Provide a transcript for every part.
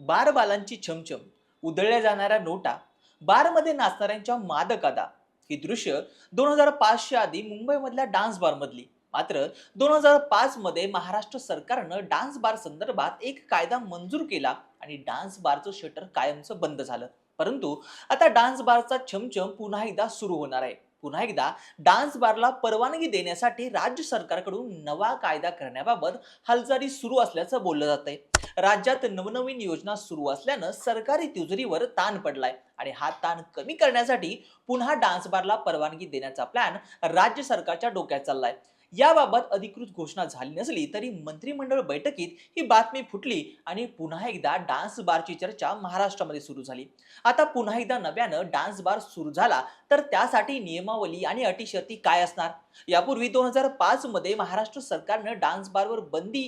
बारबालांची छमछम उधळल्या जाणाऱ्या नोटा बारमध्ये नाचणाऱ्यांच्या मादक अदा ही दृश्य दोन हजार पाचच्या आधी मुंबईमधल्या डान्स बारमधली. मात्र दोन हजार पाच मध्ये महाराष्ट्र सरकारनं डान्स बार संदर्भात एक कायदा मंजूर केला आणि डान्स बारचं शटर कायमचं बंद झालं. परंतु आता डान्स बारचा छमछम पुन्हा एकदा सुरू होणार आहे. पुन्हा एकदा डान्स बारला परवानगी देण्यासाठी राज्य सरकारकडून नवा कायदा करण्याबाबत हालचाली सुरू असल्याचं बोललं जात आहे राज्यात नवनवीन योजना सुरू असल्यानं सरकारी तिजोरीवर ताण पडलाय आणि हा ताण कमी करण्यासाठी पुन्हा डान्स बारला परवानगी देण्याचा प्लॅन राज्य सरकारच्या डोक्यात चाललाय. याबाबत अधिकृत घोषणा झाली नसली तरी मंत्रिमंडळ बैठकीत ही बातमी फुटली आणि पुन्हा एकदा डान्स बारची चर्चा महाराष्ट्रामध्ये सुरू झाली. आता पुन्हा एकदा नव्यानं डान्स बार सुरू झाला तर त्यासाठी नियमावली आणि अटी शर्ती काय असणार? यापूर्वी दोन हजार पाच मध्ये महाराष्ट्र सरकारनं डान्स बारवर बंदी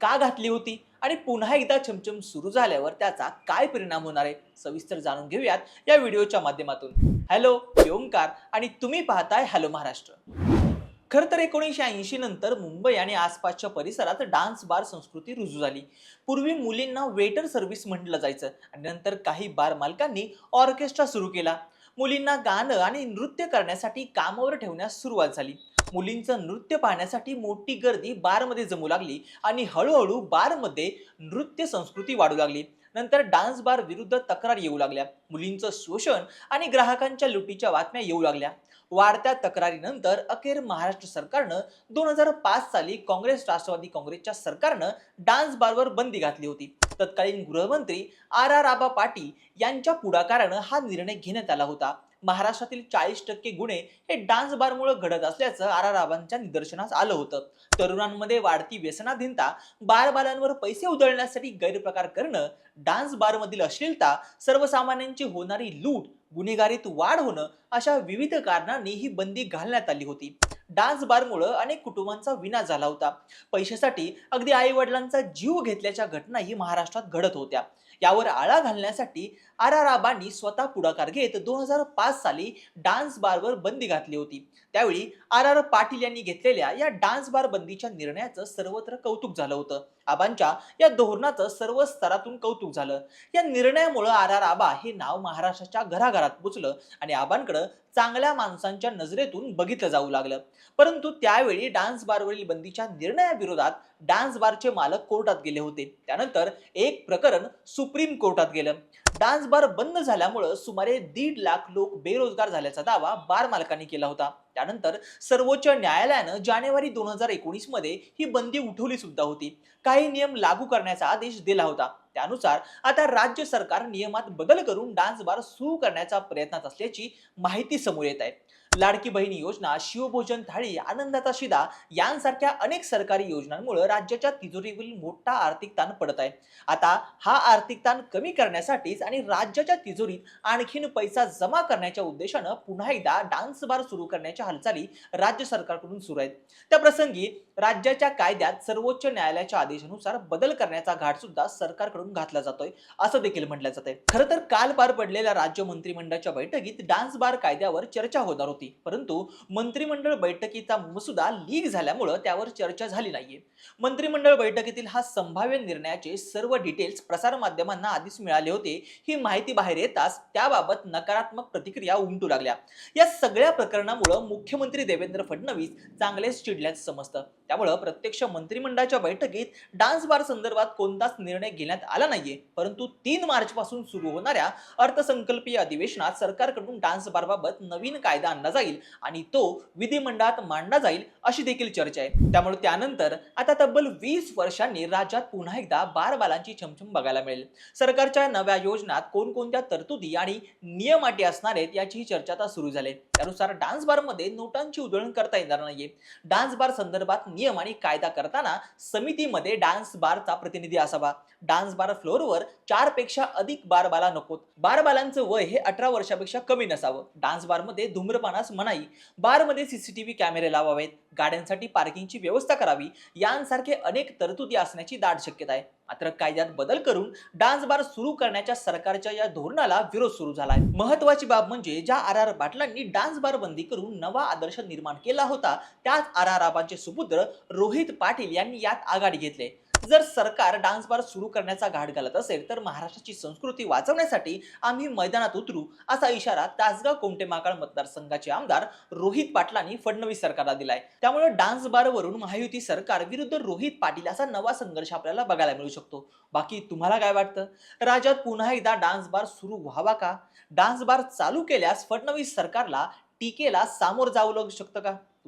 का घातली होती? आणि पुन्हा एकदा छमछम सुरू झाल्यावर त्याचा काय परिणाम होणार आहे? सविस्तर जाणून घेऊयात या व्हिडिओच्या माध्यमातून. हॅलो ओंकार आणि तुम्ही पाहताय हॅलो महाराष्ट्र. खरं तर एकोणीसशे ऐंशी नंतर मुंबई आणि आसपासच्या परिसरात डान्स बार संस्कृती रुजू झाली. पूर्वी मुलींना वेटर सर्व्हिस म्हटलं जायचं आणि नंतर काही बार मालकांनी ऑर्केस्ट्रा सुरू केला. मुलींना गाणं आणि नृत्य करण्यासाठी कामावर ठेवण्यास सुरुवात झाली. मुलींचं नृत्य पाहण्यासाठी मोठी गर्दी बारमध्ये जमू लागली आणि हळूहळू बारमध्ये नृत्य संस्कृती वाढू लागली. नंतर डान्स बार विरुद्ध तक्रार येऊ लागल्या. मुलींचं शोषण आणि ग्राहकांच्या लुटीच्या बातम्या येऊ लागल्या. वाढत्या तक्रारीनंतर अखेर महाराष्ट्र सरकारनं दोन हजार पाच साली काँग्रेस राष्ट्रवादी काँग्रेसच्या सरकारनं डान्स बारवर बंदी घातली होती. तत्कालीन गृहमंत्री आर आर आबा पाटील यांच्या पुढाकारानं हा निर्णय घेण्यात आला होता. महाराष्ट्रातील चाळीस टक्के गुन्हे हे डान्स बारमुळे घडत असल्याचं आर आर निदर्शनास आलं होतं. तरुणांमध्ये वाढती व्यसनाधीनता बारबालांवर पैसे उधळण्यासाठी गैरप्रकार करणं डान्स बारमधील अश्लीलता सर्वसामान्यांची होणारी लूट गुन्हेगारीत वाढ होणं अशा विविध कारणांनी ही बंदी घालण्यात आली होती. डान्स बारमुळं अनेक कुटुंबांचा विना झाला होता. पैशासाठी अगदी आई वडिलांचा जीव घेतल्याच्या घटनाही महाराष्ट्रात घडत होत्या. यावर आळा घालण्यासाठी आर आर आबांनी स्वतः पुढाकार घेत दोन हजार पाच साली डान्स बारवर बंदी घातली होती. त्यावेळी आर आर पाटील यांनी घेतलेल्या या डान्स बार बंदीच्या निर्णयाचं सर्वत्र कौतुक झालं होतं. आबांच्या या धोरणाचं सर्व स्तरातून कौतुक झालं. या निर्णयामुळं आर आर आबा हे नाव महाराष्ट्राच्या घराघरात पोचलं आणि आबांकडं चांगल्या माणसांच्या नजरेतून बघितलं जाऊ लागलं. परंतु त्यावेळी डान्स बारवरील बंदीच्या निर्णयाविरोधात डान्स बारचे मालक कोर्टात गेले होते. त्यानंतर एक प्रकरण सुप्रीम कोर्टात गेलं. डान्स बार बंद झाल्यामुळं सुमारे दीड लाख लोक बेरोजगार झाल्याचा दावा बार मालकांनी केला होता. त्यानंतर सर्वोच्च न्यायालयानं जानेवारी दोन हजार एकोणीसमध्ये ही बंदी उठवली सुद्धा होती. काही नियम लागू करण्याचा आदेश दिला होता. त्यानुसार आता राज्य सरकार नियमात बदल करून डान्स बार सुरू करण्याचा प्रयत्नात असल्याची माहिती समोर येत आहे. लाडकी बहीण योजना शिवभोजन थाळी आनंदाचा शिदा यांसारख्या अनेक सरकारी योजनांमुळे राज्याच्या तिजोरीवरील मोठा आर्थिक ताण पडत आहे. आता हा आर्थिक ताण कमी करण्यासाठीच आणि राज्याच्या तिजोरीत आणखीन पैसा जमा करण्याच्या उद्देशानं पुन्हा एकदा डान्स बार सुरू करण्याच्या हालचाली राज्य सरकारकडून सुरू आहेत. त्या प्रसंगी राज्याच्या कायद्यात सर्वोच्च न्यायालयाच्या आदेशानुसार बदल करण्याचा घाट सुद्धा सरकारकडून घातला जातोय असं देखील म्हटलं जात आहे खरं तर काल पार पडलेल्या राज्य मंत्रिमंडळाच्या बैठकीत डान्स बार कायद्यावर चर्चा होणार होती. परंतु मंत्रिमंडळ बैठकीचा मसुदा लीक झाल्यामुळं त्यावर चर्चा झाली नाहीये. मंत्रिमंडळ बैठकीतील हा संभाव्य निर्णयाचे सर्व डिटेल्स प्रसारमाध्यमांना आधीच मिळाले होते. ही माहिती बाहेर येताच त्याबाबत नकारात्मक प्रतिक्रिया उमटू लागल्या. या सगळ्या प्रकरणामुळं मुख्यमंत्री देवेंद्र फडणवीस चांगलेच चिडल्याचं समजतं. त्यामुळं प्रत्यक्ष मंत्रिमंडळाच्या बैठकीत डान्स बार संदर्भात कोणताच निर्णय घेण्यात आला नाहीये. परंतु तीन मार्च पासून सुरू होणाऱ्या अर्थसंकल्पीय अधिवेशनात सरकारकडून डान्स बारबाबत नवीन कायदा आणला जाईल आणि तो विधिमंडळात मांडला जाईल अशी देखील चर्चा आहे. त्यामुळे त्यानंतर आता तब्बल वीस वर्षांनी राज्यात पुन्हा एकदा बारबालांची छमछम बघायला मिळेल. सरकारच्या नव्या योजनात कोणकोणत्या तरतुदी आणि नियम अटी असणार आहेत याची चर्चा आता सुरू झाली आहे. त्यानुसार डान्स बारमध्ये नोटांची उधळण करता येणार नाहीये. डान्स बार संदर्भात नियम आणि कायदा करताना समितीमध्ये डान्स बारचा प्रतिनिधी असावा. डान्स बार फ्लोअरवर चारपेक्षा अधिक बारबाला नकोत. बारबालांचं वय हे अठरा वर्षापेक्षा कमी नसावं. डान्स बारमध्ये धूम्रपान धूम्रपानास मनाई. बारमध्ये सीसीटीव्ही कॅमेरे लावावेत. गाड्यांसाठी पार्किंगची व्यवस्था करावी. यांसारखे अनेक तरतुदी असण्याची दाट शक्यता आहे. मात्र कायद्यात बदल करून डान्स बार सुरू करण्याच्या सरकारच्या या धोरणाला विरोध सुरू झालाय. महत्वाची बाब म्हणजे ज्या आर आर पाटलांनी डान्स बार बंदी करून नवा आदर्श निर्माण केला होता त्याच आर आर आबांचे सुपुत्र रोहित पाटील यांनी यात आघाडी घेतले जर सरकार डान्स बार सुरू करण्याचा घाट घालत असेल तर महाराष्ट्राची संस्कृती वाचवण्यासाठी आम्ही मैदानात उतरू असा इशारा तासगाव कोमटे माकाळ मतदारसंघाचे आमदार रोहित पाटलांनी फडणवीस सरकारला दिलाय. त्यामुळे डान्स बारवरून महायुती सरकार विरुद्ध रोहित पाटील असा नवा संघर्ष आपल्याला बघायला मिळू शकतो. बाकी तुम्हाला काय वाटतं? राज्यात पुन्हा एकदा डान्स बार सुरू व्हावा का? डान्स बार चालू केल्यास फडणवीस सरकारला टीकेला सामोर जावं लागू शकतं का?